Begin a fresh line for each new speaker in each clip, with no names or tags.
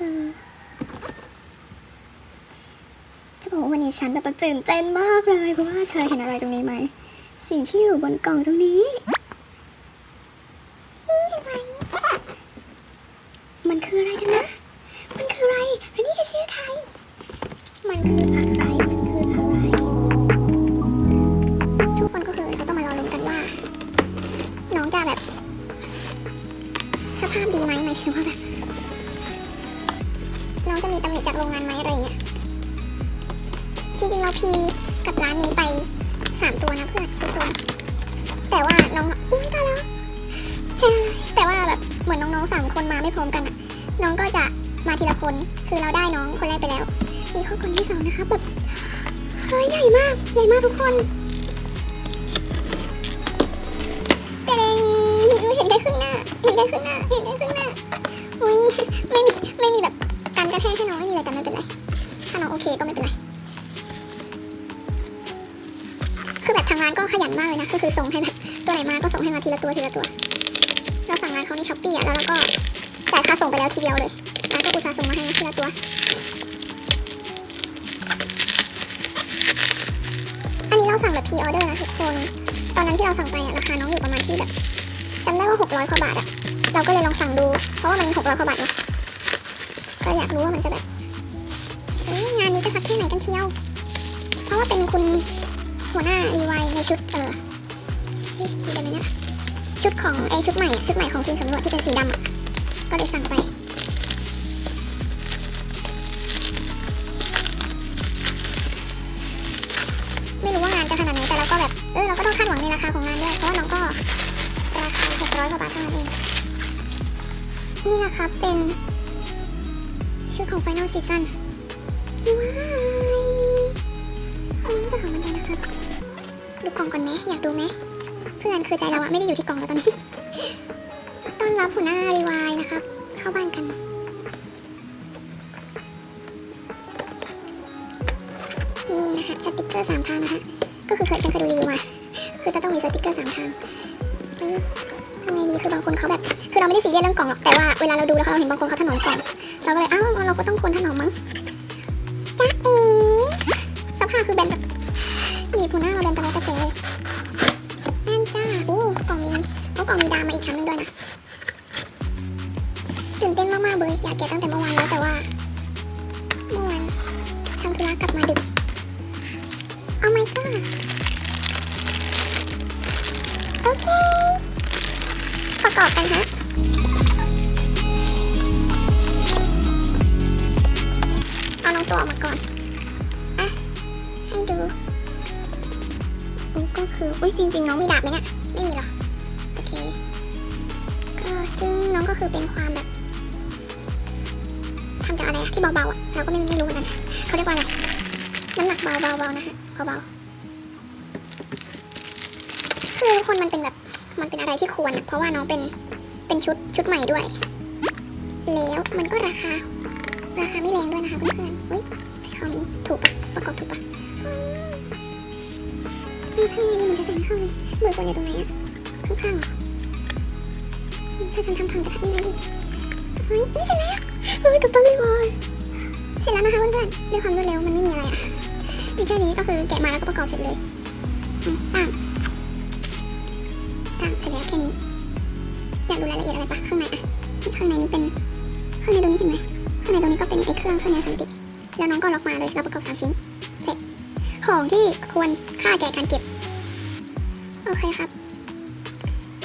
อจะบอกว่าวันนี้ฉันแบบตื่นเต้นมากเลยเพราะว่าเธอเห็นอะไรตรงนี้ไหม สิ่งที่อยู่บนกล่องตรงนี้ น้องจะมีตำหนิจากโรงงานไหมอะไรเงี้ยจริงๆเราพีกับร้านนี้ไปสามตัวนะเพื่อนทุกตัวแต่ว่าน้องอุ้ยตายแล้วใช่แต่ว่าแบบเหมือนน้องๆสามคนมาไม่พร้อมกันอะน้องก็จะมาทีละคนคือเราได้น้องคนแรกไปแล้วนี่ข้อคนที่สองนะคะแบบเฮ้ยใหญ่มากใหญ่มากทุกคนเตงเห็นได้ครึ่งหน้าเห็นได้ครึ่งหน้าเห็นได้ครึ่งหน้าอุ้ยไม่มีไม่มีแบบ การกระแทกให้น้องไม่มีอะไรกันไม่เป็นไร ถ้าน้องโอเคก็ไม่เป็นไร คือแบบทางร้านก็ขยันมากเลยนะ ก็คือส่งให้แบบตัวไหนมาก็ส่งให้มาทีละตัวทีละตัว เราสั่งงานเขาในช้อปปี้อะแล้วเราก็จ่ายค่าส่งไปแล้วทีเดียวเลยร้านก็อุตส่าห์ส่งมาให้ทีละตัว อันนี้เราสั่งแบบพรีออเดอร์นะทุกคน ตอนนั้นที่เราสั่งไปอะราคาน้องอยู่ประมาณที่แบบจำได้ว่า600กว่าบาทอะ เราก็เลยลองสั่งดู เพราะว่ามัน600กว่าบาทเนาะ ก็อยากรู้ว่ามันจะแบบเฮ้ยงานนี้จะสักแค่ไหนกันเชียว เพราะว่าเป็นคุณหัวหน้ารีไวในชุดเออนี่มีไรไหมเนี่ยชุดของไอชุดใหม่ชุดใหม่ของทีมสำรวจที่เป็นสีดำอะก็เลยสั่งไปไม่รู้ว่างานจะขนาดไหนแต่เราก็แบบเออเราก็ต้องคาดหวังในราคาของงานด้วยเพราะว่าน้องก็ราคา600กว่าบาทเท่านั้นเองนี่นะครับเป็น ชุดของ Final Season ว้ายอันนี้ก็ของมันเลยนะครับ ดูกล่องก่อนไหมอยากดูไหมเพื่อนคือใจเราอะไม่ได้อยู่ที่กล่องแล้วตอนนี้ ต้อนรับหัวหน้ารีวายนะครับ เข้าบ้านกันนี่นะคะสติกเกอร์สามทางนะคะ ก็คือเคยฉันเคยดูรีวิวมาคือจะต้องมีสติกเกอร์สามทางทำไงดีคือบางคนเขาแบบ คือเราไม่ได้ซีเรียสเรื่องกล่องหรอกแต่ว่าเวลาเราดูแล้วเราเห็นบางคนเขาถนอมกล่อง เราก็เลยเอ้าเราก็ต้องควรถนอมมั้งจ้าเอ๋สภาพคือแบนแบบหนีบหัวหน้าเราแบนตะไลตะเลยนั่นจ้าโอ้กล่องมีโอ้กล่องมีดามมาอีกชั้นหนึงด้วยนะตื่นเต้นมากๆเลยอยากแกะตั้งแต่เมื่อวานแล้วแต่ว่าเมื่อวานทำธุระกลับมาดึกเอาไม่ก็โอเคประกอบกันฮะ ตัวออกมาก่อนอะให้ดูอุ๊ยก็คืออุ้ยจริง ๆ น้องมีดาบไหมเนี่ยไม่มีหรอโอเคก็ซึ่งน้องก็คือเป็นความแบบทำจากอะไรอะที่เบาๆอะเราก็ไม่ไม่รู้เหมือนกันเขาเรียกว่าอะไรน้ำหนักเบาๆๆนะคะเบาๆคือทุกคนมันเป็นแบบมันเป็นอะไรที่ควรอะเพราะว่าน้องเป็นเป็นชุดชุดใหม่ด้วย แล้วมันก็ราคา ราคาไม่แรงด้วยนะคะเพื่อนๆเฮ้ยใช้คำนี้ถูกปะประกอบถูกปะเฮ้ยทำยังไงดีมันจะแสงเข้าเลยมือควรอยู่ตรงไหนอะข้างๆถ้าฉันทำทางจะทำยังไงดีเฮ้ยไม่เสร็จแล้วเฮ้ยกับตันไม่พอเสร็จแล้วนะคะเพื่อนๆด้วยความรวดเร็วมันไม่มีอะไรอะมีแค่นี้ก็คือแกะมาแล้วก็ประกอบเสร็จเลยตั้งตั้งเสร็จแล้วแค่นี้อยากดูรายละเอียดอะไรปะข้างในอะข้างในนี้เป็นข้างในตรงนี้เห็นไหม ข้างในตรงนี้ก็เป็นไอ้เครื่องเครื่องในสันติ แล้วน้องก็ล็อกมาเลยเราประกอบสามชิ้น เสร็จ ของที่ควรค่าแก่การเก็บ โอเคครับ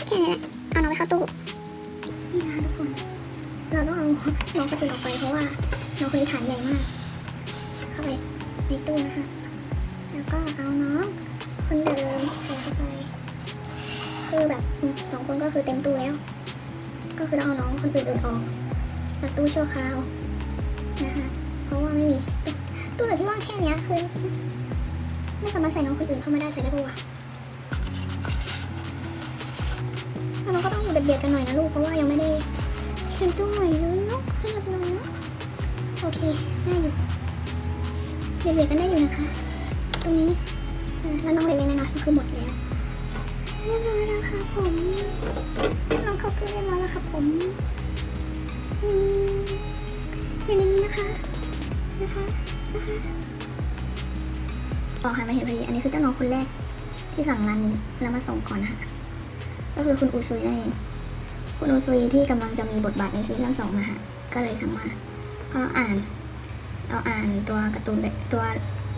แค่นี้แหละ เอาน้องไปเข้าตู้ นี่นะทุกคน เราต้องเอาน้องกระตุนออกไปเพราะว่าน้องคนนี้ฐานใหญ่มาก เข้าไปในตู้นะคะ แล้วก็เอาน้องคนเดิมใส่เข้าไป คือแบบสองคนก็คือเต็มตู้แล้ว ก็คือต้องเอาน้องคนอื่นๆออกจากตู้ชั่วคราว นะคะ เพราะว่าไม่มีตู้เหลือที่ว่างแค่นี้คือไม่สามารถใส่น้องคนอื่นเข้ามาได้ใส่ได้ปะวะแล้วเราก็ต้องอยู่เบียดๆกันหน่อยนะลูก เพราะว่ายังไม่ได้เซ็นตู้ใหม่เลยเนาะให้รับน้องเนาะโอเคได้อยู่เบียดๆกันได้อยู่นะคะ ตรงนี้แล้วน้องเล็กๆน้อยๆก็คือหมดแล้วเรียบร้อยแล้วค่ะผมน้องเข้าตู้เรียบร้อยแล้วค่ะผมอืม นะคะนะคะนะคะออหันมาเห็นพอดีอันนี้คือเจ้าน้องคนแรกที่สั่งร้านนี้แล้วมาส่งก่อนนะคะก็คือคุณอูซุยนั่นเองคุณอูซุยที่กำลังจะมีบทบาทในซีซั่นสองนะฮะก็เลยสั่งมาพอเราอ่านเราอ่านตัวการ์ตูนตัว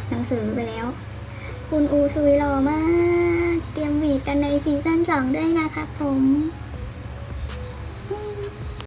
หนังสือไปแล้ว คุณอูซุยหล่อมาก เตรียมหวีดกันในซีซั่นสองด้วยนะครับผม